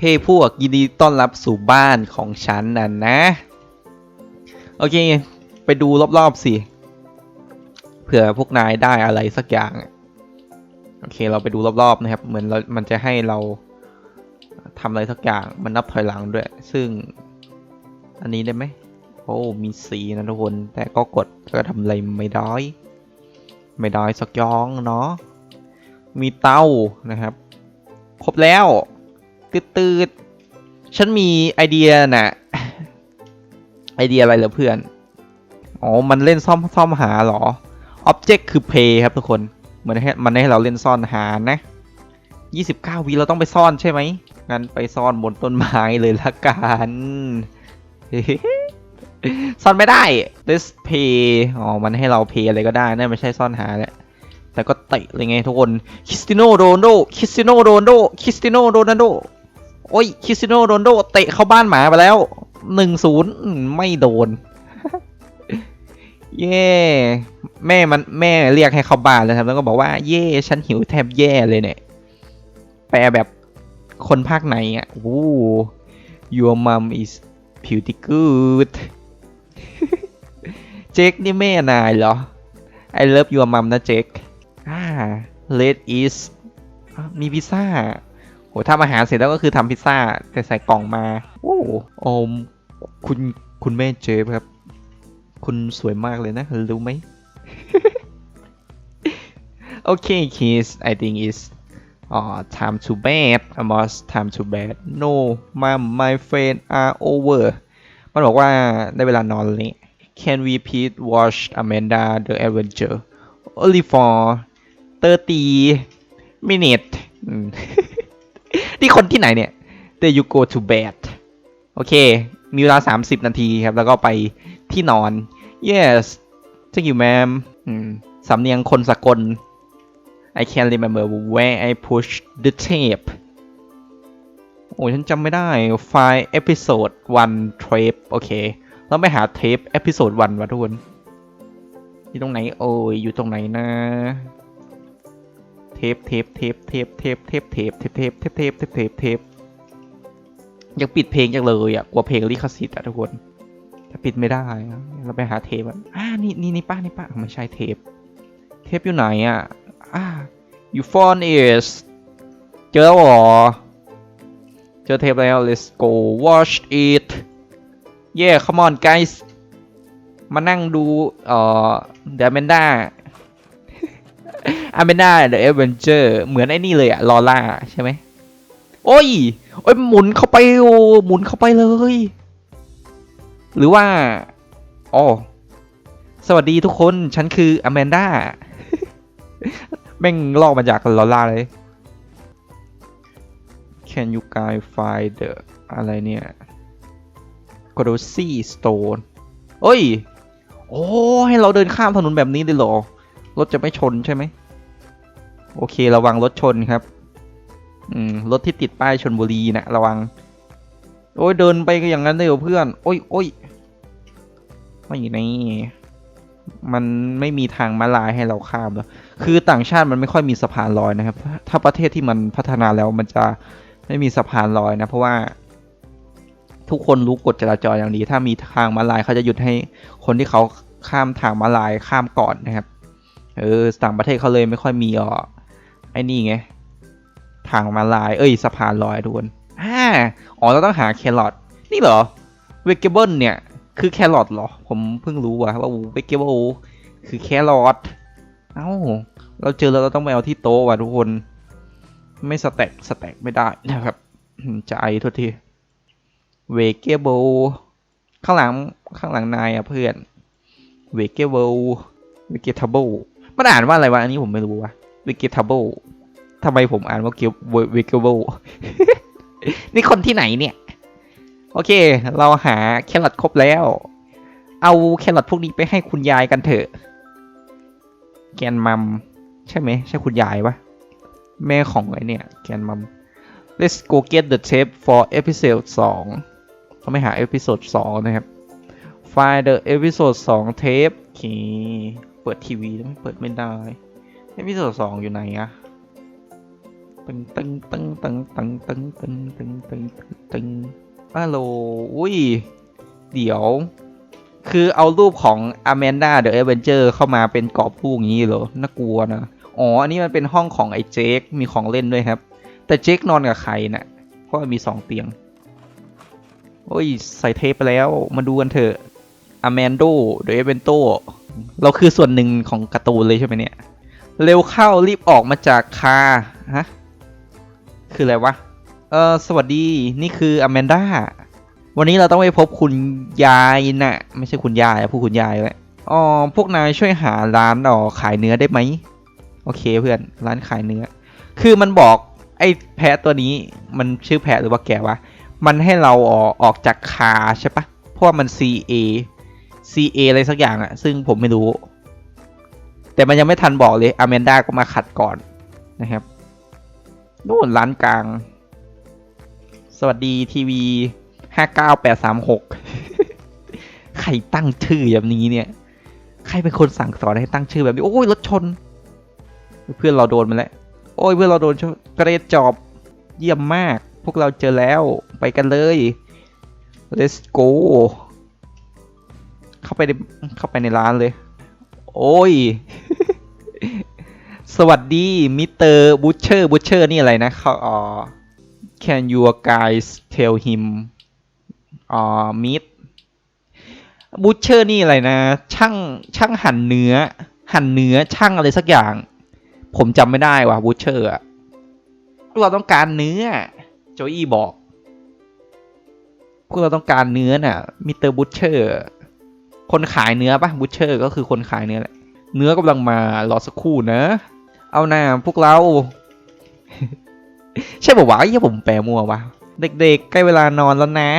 เฮ้พวกยินดีต้อนรับสู่บ้านของฉันน่ะนะ โอเค ไปดูรอบๆสิ เผื่อพวกนายได้อะไรสักอย่าง โอเค เราไปดูรอบๆนะครับ เหมือนเรา มันจะให้เราทำอะไรสักอย่าง มันนับถอยหลังด้วย ซึ่ง อันนี้ได้ไหม โอ้ มีสีนะทุกคน แต่ก็กดก็ทำอะไรไม่ได้ ไม่ได้สักยองเนาะ มีเต้านะครับ ครบแล้ว ตืดๆฉันมีไอเดียนะไอเดียอะไรเหรอเพื่อน อ๋อ มันเล่นซ่อมซ่อมหาเหรอ Object คือ Play ครับทุกคน เหมือนให้มันให้เราเล่นซ่อนหานะ29วิเราต้องไปซ่อนใช่ไหมงั้นไปซ่อนบนต้นไม้เลยละกันซ่อนไม่ได้ Let's pay อ๋อ มันให้เรา pay อะไรก็ได้นั่ไม่ใช่ซ่อนหาแหละ แต่ก็เตะเลยไงทุกคน คริสติโนโรนโด คริสติโนโรนโด คริสติโนโรนัลโด โอ้ยคริสติโนโรนโดเตะเข้าบ้านหมาไปแล้วหนึ่งศูนย์ไม่โดน เย่แม่มันแม่เรียกให้เข้าบ้านแล้วครับ แล้วก็บอกว่าเย่ฉันหิวแทบแย่เลยเนี่ย แปลแบบคนภาคไหนอะโอ้ your mom is pretty good เจคนี่แม่นายเหรอ I love your mom นะเจคอ่า red is มีพิซซ่า โหทำอาหารเสร็จแล้วก็คือทำพิซซ่าแต่ใส่กล่องมา โอ้โอมคุณคุณแม่เจฟครับ คุณสวยมากเลยนะ รู้ไหมโอเค kids I think is uh, time to bed almost time to bed no mom my friend are over มันบอกว่าได้เวลานอนแล้วนี่ Can we please watch Amanda the Avenger only for 30 minutes นี่คนที่ไหนเนี่ย There you go to bed โอเค มีเวลา 30 นาทีครับ แล้วก็ไปที่นอน Yes thank you ma'am อืมสำเนียงคนสกล I can't remember where I pushed the tape โอ้ฉันจำไม่ได้ไฟล์ episode 1 tape โอเคเราไปหาเทป episode 1วะทุกคนอยู่ตรงไหน โอ้ยอยู่ตรงไหนนะ เทปเทปเทปเทปเทปเทปเทปเทปเทปเทปเทปเทปเทปเทปยากปิดเพลงจังเลยอะกลัวเพลงลิขสิทธิ์อะทุกคนแต่ปิดไม่ได้เราไปหาเทปอะอ่านี่นี่นี่ป้านี่ป้าไม่ใช่เทป เทปอยู่ไหนอะอ่า you found is เจอหรอเจอเทปแล้ว let's go watch it yeah come on guys มานั่งดูเอ่อ The Amanda Amanda The Avenger เวนเจอร์เหมือนไอ้นี่เลยอะลอล่าใช่ไหมโอ้ย โอ้ยหมุนเข้าไปโอ้หมุนเข้าไปเลย หรือว่าอ๋อสวัสดีทุกคน ฉันคือ Amanda แม่งลอกมาจากลอล่าเลย Can you guys find the อะไรเนี่ย g r o s y Stone เอ้ย โอ้ ให้เราเดินข้ามถนนแบบนี้เลยเหรอ รถจะไม่ชนใช่ไหม โอเค ระวังรถชนครับ อืมรถที่ติดป้ายชนบุรีนะระวัง โอ้ยเดินไปก็อย่างนั้นเลยเพื่อน โอ้ยโอ้ยไม่นี่มันไม่มีทางมาลายให้เราข้ามแล้วคือต่างชาติมันไม่ค่อยมีสะพานลอยนะครับ ถ้าประเทศที่มันพัฒนาแล้วมันจะไม่มีสะพานลอยนะ เพราะว่า ทุกคนรู้กฎจราจรอย่างดี ถ้ามีทางมาลายเขาจะหยุดให้คนที่เขาข้ามทางมาลายข้ามก่อนนะครับ เออต่างประเทศเขาเลยไม่ค่อยมีอ่อ ไอ้นี่ไง ทางมาลาย เอ้ยสะพานลอยทุกคนอ่าอ๋อเราต้องหาแครอทนี่เหรอเวกเกเบิลเนี่ย คือแครอทเหรอ ผมเพิ่งรู้ว่ะว่าเวกเกเบิลคือแครอทเอ้า เราเจอแล้วเราต้องไปเอาที่โต๊ะว่ะทุกคน ไม่สแต็กสแต็กไม่ได้นะครับจะไอโทษทีเวกเกเบิลข้างหลังข้างหลังนายอะเพื่อนเวกเกเบิลเวกเกทเบิลมันอ่านว่าอะไรวะ อันนี้ผมไม่รู้ว่ะ วกเทเบิลทำไมผมอ่านว่าเกียวเวกเบิลนี่คนที่ไหนเนี่ย โอเค เราหาแครอทครบแล้ว เอาแครอทพวกนี้ไปให้คุณยายกันเถอะ แกนมัม ใช่ไหม ใช่คุณยายปะแม่ของไอเนี่ย แกนมัม let's go get the tape for episode 2เขาไม่หา episode 2 นะครับ find the episode 2 tape โอเค เปิดทีวีแล้วไม่เปิดไม่ได้ episode 2องอยู่ไหนอะตึงตึงตึงตึงตึงตึงตึงตึงตึงตึงตึงฮัลโหลอุ้ย เดี๋ยว คือเอารูปของอ m มนดาเดอะเอเวนเจอร์เข้ามาเป็นกรอบรูปอย่างนี้เหรอ น่ากลัวนะ อ๋อ อันนี้มันเป็นห้องของไอ้เจค มีของเล่นด้วยครับ แต่เจคนอนกับใครนะ่ะ เพราะมีสองเตียง โอ้ย ใส่เทปไปแล้ว มาดูกันเถอะอ m มนโดเดอะเอเวนโต เราคือส่วนหนึ่งของการ์ตูนเลยใช่ไหมเนี่ย เร็วเข้ารีบออกมาจากคาฮะ คืออะไรวะ เออสวัสดีนี่คืออ m มนด้า วันนี้เราต้องไปพบคุณยายน่ะ ไม่ใช่คุณยายอะพูดคุณยายไว้อ๋อพวกนายช่วยหาร้านอ๋อขายเนื้อได้ไหม โอเคเพื่อนร้านขายเนื้อ คือมันบอกไอ้แพะตัวนี้มันชื่อแพะหรือว่าแกวะ มันให้เราออกออกจากคาใช่ปะเพราะว่ามัน CA CA อะไรสักอย่างอะซึ่งผมไม่รู้ แต่มันยังไม่ทันบอกเลยอแมนดาก็มาขัดก่อนนะครับนู่นร้านกลาง สวัสดีทีวีห้าเก้าแปดสามหกใครตั้งชื่อแบบนี้เนี่ย ใครเป็นคนสั่งสอนให้ตั้งชื่อแบบนี้ โอ้ยรถชน เพื่อนเราโดนมาแล้ว โอ้ยเพื่อนเราโดนชกระเด็จอบเยี่ยมมาก พวกเราเจอแล้วไปกันเลย let's go เข้าไปในเข้าไปในร้านเลย โอ้ย สวัสดีมิสเตอร์บูชเชอร์บูชเชอร์นี่อะไรนะเขาอ๋อ can you guys tell him อ๋อ meat บูชเชอร์นี่อะไรนะ ช่างช่างหั่นเนื้อ หั่นเนื้อช่างอะไรสักอย่าง ผมจำไม่ได้ว่ะบูชเชอร์อะพวกเราต้องการเนื้อ โจอี้บอก พวกเราต้องการเนื้อน่ะมิสเตอร์บูชเชอร์คนขายเนื้อปะบูชเชอร์ก็คือคนขายเนื้อแหละ เนื้อกำลังมารอสักครู่นะ เอาหน้าพวกเรา ใช่ป่าวะไอ้เหี้ยผมแปลมัววะ เด็กๆ ใกล้เวลานอนแล้วนะ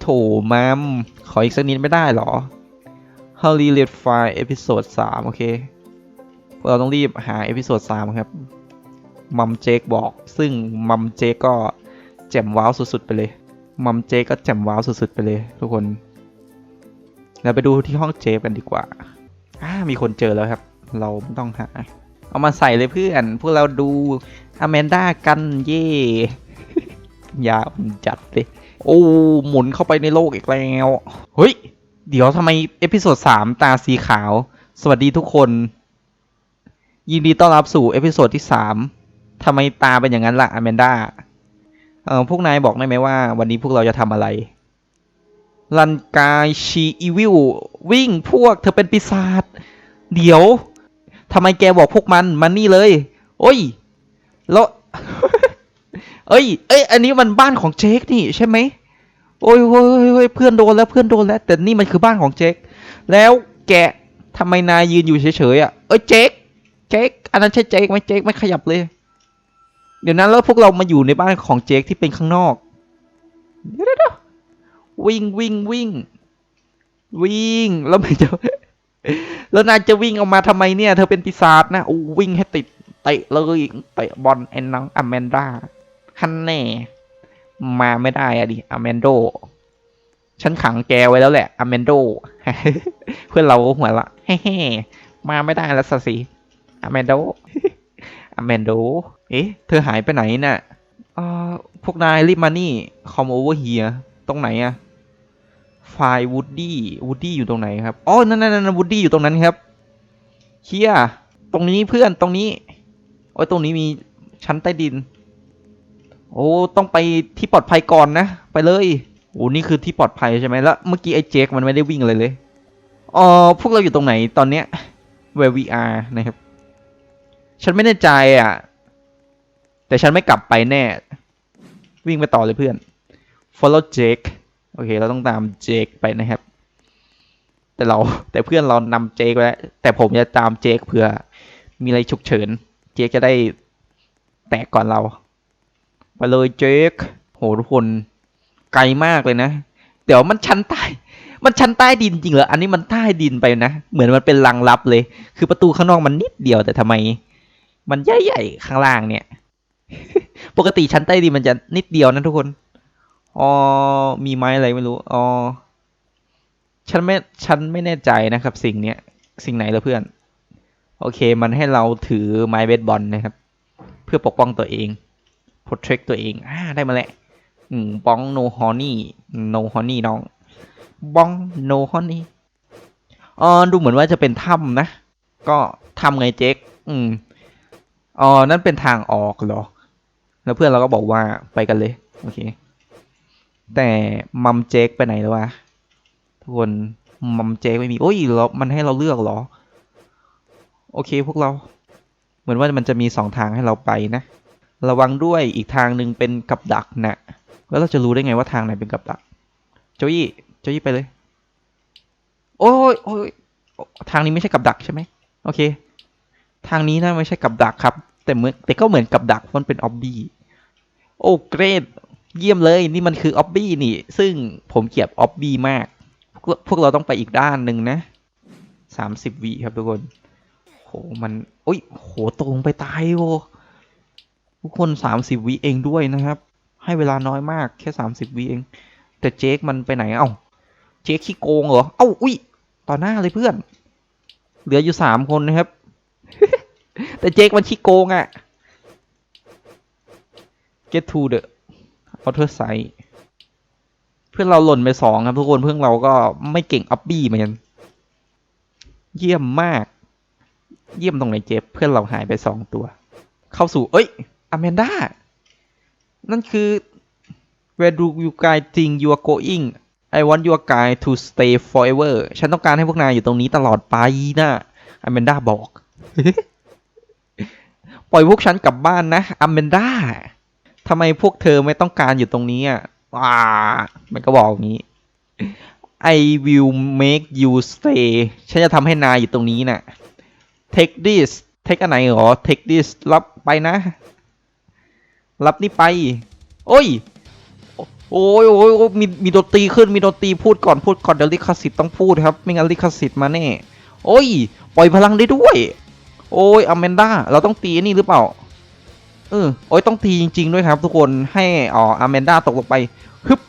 โถมัม ขออีกสักนิดไม่ได้เหรอ Hurry Let's Find เอพิโซด3โอเค พวกเราต้องรีบหาเอพิโซด3ครับมัมเจคบอก ซึ่งมัมเจคก็แจ่มว้าวสุดๆไปเลย มัมเจคก็แจ่มว้าวสุดๆไปเลย ทุกคน เราไปดูที่ห้องเจฟกันดีกว่า อ่ามีคนเจอแล้วครับ เราไม่ต้องหา เอามาใส่เลยเพื่อน พวกเราดูอแมนด้ากันเย่ยาวจัดเลย โอ้ หมุนเข้าไปในโลกอีกแล้ว เฮ้ย เดี๋ยวทำไมเอพิโซดสามตาสีขาว สวัสดีทุกคน ยินดีต้อนรับสู่เอพิโซดที่สามทำไมตาเป็นอย่างนั้นล่ะอแมนด้าเออพวกนายบอกได้ไหมว่า วันนี้พวกเราจะทำอะไร ลันกายชีอีวิลวิ่งพวกเธอเป็นปีศาจเดี๋ยวทำไมแกบอกพวกมันมันนี่เลย โอ้ย แล้ว เอ้ย เอ้ย อันนี้มันบ้านของเจคนี่ใช่ไหมโอ้ยโอ้ยโอ้ยเพื่อนโดนแล้วเพื่อนโดนแล้ว แต่นี่มันคือบ้านของเจคแล้วแกทำไมนายยืนอยู่เฉยๆอะเอ้ยเจคเจคอันนั้นใช่เจคไหมเจคไม่ขยับเลย เดี๋ยวนั้นแล้วพวกเรามาอยู่ในบ้านของเจคที่เป็นข้างนอกเดี๋ยวเดี๋ย วิ่งวิ่งวิ่ง วิ่งแล้วมันจะแล้วนายจะวิ่งออกมาทำไมเนี่ย เธอเป็นปีศาจนะโอ้วิ่งให้ติดเตะเลยเตะบอลไอ้น้องอแมนดาฮันแน่ มาไม่ได้อะดิอแมนโดฉันขังแกไว้แล้วแหละอแมนโดเพื่อนเราก็หัวละเฮ้มาไม่ได้แล้วสิอแมนโดอแมนโดเอ๊ะ เธอหายไปไหนน่ะเอ่อพวกนายรีบมานี่คอมโอเวอร์เฮียตรงไหนอะ ไฟล์วูดดี้วูดดี้อยู่ตรงไหนครับอ๋อนั่นนั่นนั่นวูดดี้อยู่ตรงนั้นครับเฮียตรงนี้เพื่อนตรงนี้โอ้ยตรงนี้มีชั้นใต้ดิน โอ้ต้องไปที่ปลอดภัยก่อนนะ ไปเลยโอ้นี่คือที่ปลอดภัยใช่ไหมแล้วเมื่อกี้ไอ้เจคมันไม่ได้วิ่งอะไรเลยอ๋อพวกเราอยู่ตรงไหนตอนเนี้ย where we are นะครับ ฉันไม่แน่ใจอะ แต่ฉันไม่กลับไปแน่ วิ่งไปต่อเลยเพื่อน follow Jake โอเค เราต้องตามเจคไปนะครับ แต่เราแต่เพื่อนเรานำเจคไปแล้วแต่ผมจะตามเจคเผื่อ มีอะไรฉุกเฉิน เจคจะได้แตกก่อนเราไปเลยเจคโหทุกคนไกลมากเลยนะ เดี๋ยวมันชั้นใต้ มันชั้นใต้ดินจริงเหรอ อันนี้มันใต้ดินไปนะ เหมือนมันเป็นรังลับเลย คือประตูข้างนอกมันนิดเดียวแต่ทำไม มันใหญ่ๆข้างล่างเนี่ย ปกติชั้นใต้ดินมันจะนิดเดียวนะทุกคน อ๋อมีไม้อะไรไม่รู้อ๋อฉันไม่ฉันไม่แน่ใจนะครับ สิ่งเนี้ย สิ่งไหนละเพื่อน โอเค มันให้เราถือไม้เบสบอลนะครับ เพื่อปกป้องตัวเอง protect ตัวเองอ่าได้มาแล้วอืมบ้อง no honey no honey น้องบ้อง no honey อ๋อดูเหมือนว่าจะเป็นถ้ำนะ ก็ทำไงเจ๊กอืมอ๋อนั่นเป็นทางออกเหรอ แล้วเพื่อนเราก็บอกว่าไปกันเลย โอเค แต่มัมเจกไปไหนแล้ววะทุกคนมัมเจกไม่มีโอ้ยเรามันให้เราเลือกเหรอ โอเคพวกเรา เหมือนว่ามันจะมีสองทางให้เราไปนะ ระวังด้วยอีกทางหนึ่งเป็นกับดักนะแล้วเราจะรู้ได้ไงว่าทางไหนเป็นกับดักโจยี่โจยี่ไปเลย โอ้ยโอ้ยทางนี้ไม่ใช่กับดักใช่ไหมโอเค ทางนี้นะไม่ใช่กับดักครับ แต่เหมือนแต่ก็เหมือนกับดักมันเป็นออบบี้โอ้เกรด เยี่ยมเลยนี่มันคือออบบี้นี่ ซึ่งผมเกลียดออบบี้มาก พวกเราต้องไปอีกด้านหนึ่งนะสามสิบวิครับทุกคนโหมันโอ้ยโหตรงไปตายโวทุกคนสามสิบวิเองด้วยนะครับ ให้เวลาน้อยมากแค่สามสิบวิเอง แต่เจคมันไปไหนเอ้าเจคขี้โกงเหรอเอ้าอุ้ยต่อหน้าเลยเพื่อน เหลืออยู่สามคนนะครับ แต่เจคมันขี้โกงอะ่ะ get to the outer side เพื่อนเราหล่นไปสองครับทุกคนเพื่อนเราก็ไม่เก่งอัพบี้เหมือนกันเยี่ยมมาก เยี่ยมตรงไหนเจฟเพื่อนเราหายไปสองตัว เข้าสู่ เอ้ยอแมนด้านั่นคือ where do you guys think you are going I want your guy to stay forever ฉันต้องการให้พวกนายอยู่ตรงนี้ตลอดไปนะอแมนด้าบอก ปล่อยพวกฉันกลับบ้านนะอแมนด้า ทำไมพวกเธอไม่ต้องการอยู่ตรงนี้อะว้ามันก็บอกอย่างนี้ I will make you stay ฉันจะทำให้นายอยู่ตรงนี้น่ะ take this take อันไหนหรอ take this รับไปนะ รับนี่ไป โอ้ย โอ้ยโอ้ยมีมีดนตรีขึ้น มีดนตรีพูดก่อนพูดก่อนเดี๋ยวลิขสิทธิ์ต้องพูดครับ ไม่งั้นลิขสิทธิ์มาแน่ โอ้ย ปล่อยพลังได้ด้วย โอ้ยอแมนด้า เราต้องตีนี่หรือเปล่า เออโอ้ยต้องตีจริง ๆ ด้วยครับทุกคนให้อ๋ออแมนด้าตกลงไปฮึบ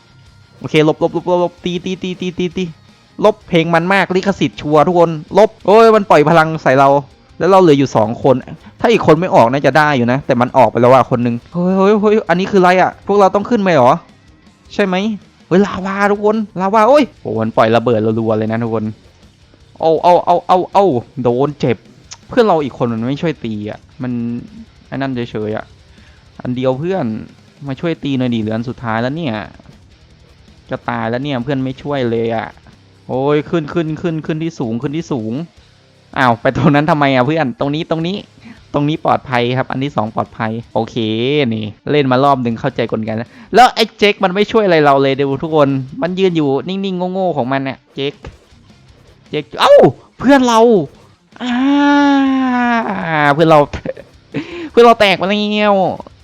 โอเคลบลบลบลบลบตีตีตีตีตีตีลบเพลงมันมากลิขสิทธิ์ชัวทุกคนลบโอ้ยมันปล่อยพลังใส่เรา แล้วเราเหลืออยู่สองคน ถ้าอีกคนไม่ออกน่าจะได้อยู่นะ แต่มันออกไปแล้วอะคนหนึงเฮ้ยเฮ้ยเฮ้ยอันนี้คืออะไรอะพวกเราต้องขึ้นไหมหรอ ใช่ไหมเฮ้ยลาวาทุกคนลาวาโอ้ยโอ้มันปล่อยระเบิดรัวๆเลยนะทุกคนเอาเอาเอาเอาเอาโดนเจ็บ เพื่อนเราอีกคนมันไม่ช่วยตีอะมัน ไอ้นั่นเฉยๆอะ อันเดียวเพื่อนมาช่วยตีหน่อยดิเหลืออันสุดท้ายแล้วเนี่ย จะตายแล้วเนี่ยเพื่อนไม่ช่วยเลยอะ โอ้ยขึ้นขึ้นขึ้นขึ้นที่สูงขึ้นที่สูง อ้าวไปตรงนั้นทำไมอะเพื่อน ตรงนี้ตรงนี้ ตรงนี้ปลอดภัยครับ อันที่สองปลอดภัย โอเคนี่ เล่นมารอบหนึ่งเข้าใจกลไกแล้วแล้วไอ้เจ๊กมันไม่ช่วยอะไรเราเลยเดี๋ยวทุกคน มันยืนอยู่นิ่งๆโง่ๆของมันเนี่ยเจ๊กเจ๊กเอ้าเพื่อนเราอ่าเพื่อนเรา พื่อนเราแตกมาแล้ว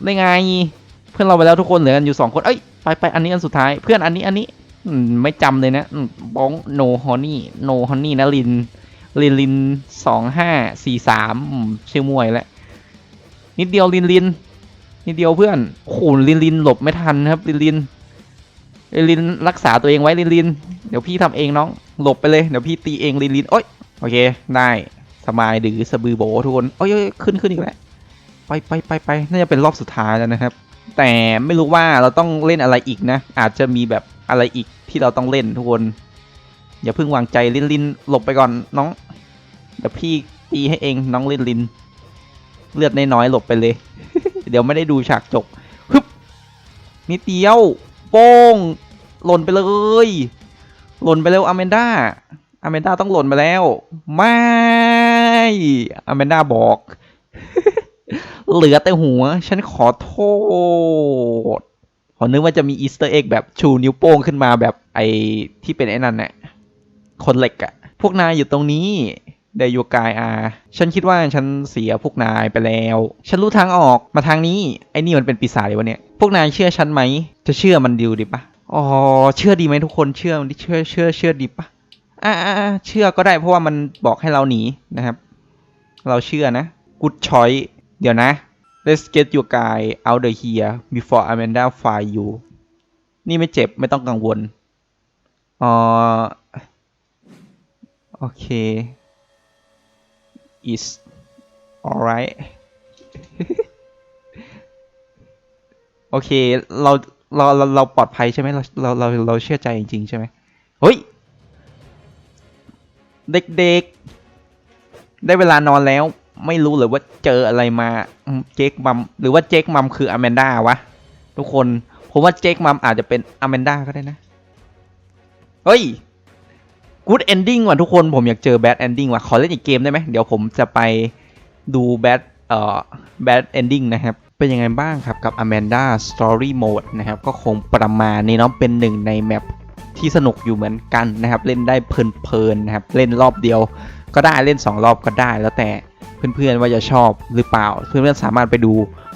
ได้ไง เพื่อนเราไปแล้วทุกคนเหลือกันอยู่สองคนเอ้ยไปไปอันนี้อันสุดท้ายเพื่อนอันนี้อันนี้ไม่จำเลยนะบ้องโนฮอนนี่โนฮอนนี่นะลินลินลินสองห้าสี่สามชื่อมวยแล้วนิดเดียวลินลินนิดเดียวเพื่อนโอ้โหลินลินหลบไม่ทันครับลินลินลินลินรักษาตัวเองไว้ลินลินเดี๋ยวพี่ทำเองน้องหลบไปเลยเดี๋ยวพี่ตีเองลินลินโอ้ยโอเค ได้สบายดือสบือโบทุกคนโอ้ยขึ้นขึ้นอีกแล้ว ไปไปไปไปน่าจะเป็นรอบสุดท้ายแล้วนะครับ แต่ไม่รู้ว่าเราต้องเล่นอะไรอีกนะ อาจจะมีแบบอะไรอีกที่เราต้องเล่นทุกคน อย่าเพิ่งวางใจลินลินหลบไปก่อนน้องเดี๋ยวพี่ตีให้เองน้องลินลิน เลือดน้อยๆหลบไปเลย เดี๋ยวไม่ได้ดูฉากจบฮึบนิดเดียว โป้ง หล่นไปเลย หล่นไปแล้วอแมนดาอแมนดาต้องหล่นไปแล้ว ไม่อแมนดาบอก เหลือแต่หัว ฉันขอโทษขอนึกว่าจะมีอีสเตอร์เอ็กแบบชูนิ้วโป้งขึ้นมาแบบไอ้ที่เป็นไอ้นั่นน่ะคนเหล็กอะพวกนายอยู่ตรงนี้เดยูกายอา ฉันคิดว่าฉันเสียพวกนายไปแล้ว ฉันรู้ทางออกมาทางนี้ ไอ้นี่มันเป็นปีศาจเลยวะเนี่ย พวกนายเชื่อฉันไหม จะเชื่อมันดิวดีปะอ๋อ เชื่อดีไหมทุกคน เชื่อมันดิเชื่อ เชื่อ เชื่อดีปะอ่าอ่าเชื่อก็ได้เพราะว่ามันบอกให้เราหนีนะครับ เราเชื่อนะ good choice เดี๋ยวนะ let's get your guy out of here before Amanda find you นี่ไม่เจ็บไม่ต้องกังวลอ๋อโอเค is alright โอเค เรา เรา เรา เราปลอดภัยใช่ไหมเรา เรา เรา เราเชื่อใจจริงๆ ใช่ไหมเฮ้ย เด็ก ๆ ได้เวลานอนแล้ว ไม่รู้เลยว่าเจออะไรมาเจ๊กมัมหรือว่าเจ๊กมัมคืออแมนด้าวะ ทุกคนผมว่าเจ๊กมัมอาจจะเป็นอแมนด้าก็ได้นะ เฮ้ย good ending ว่ะทุกคนผมอยากเจอ bad ending ว่ะ ขอเล่นอีกเกมได้ไหมเดี๋ยวผมจะไปดู bad เอ่อ bad ending นะครับ เป็นยังไงบ้างครับกับ Amanda Story Mode นะครับ ก็คงประมาณนี้เนาะเป็นหนึ่งในแมปที่สนุกอยู่เหมือนกันนะครับ เล่นได้เพลินๆนะครับ เล่นรอบเดียวก็ได้เล่น 2 รอบก็ได้แล้วแต่ เพื่อนๆว่าจะชอบหรือเปล่า เพื่อนๆสามารถไปดู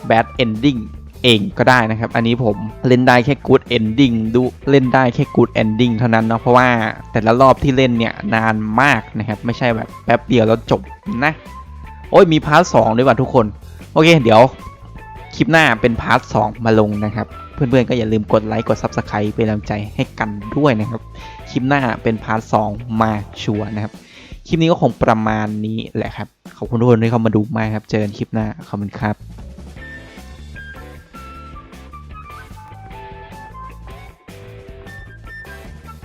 bad ending เองก็ได้นะครับ อันนี้ผมเล่นได้แค่ good ending ดูเล่นได้แค่ good ending เท่านั้นเนาะเพราะว่าแต่ละรอบที่เล่นเนี่ยนานมากนะครับ ไม่ใช่แบบแป๊บเดียวแล้วจบนะ โอ้ยมีพาร์ทสองด้วยว่ะทุกคน โอเค เดี๋ยวคลิปหน้าเป็นพาร์ทสองมาลงนะครับ เพื่อนๆก็อย่าลืมกดไลค์กด Subscribe เป็นกำลังใจให้กันด้วยนะครับ คลิปหน้าเป็นพาร์ทสองมาชัวร์นะครับ คลิปนี้ก็คงประมาณนี้แหละครับ ขอบคุณทุกคนที่เข้ามาดูมากครับ เจอกันคลิปหน้า ขอบคุณครับ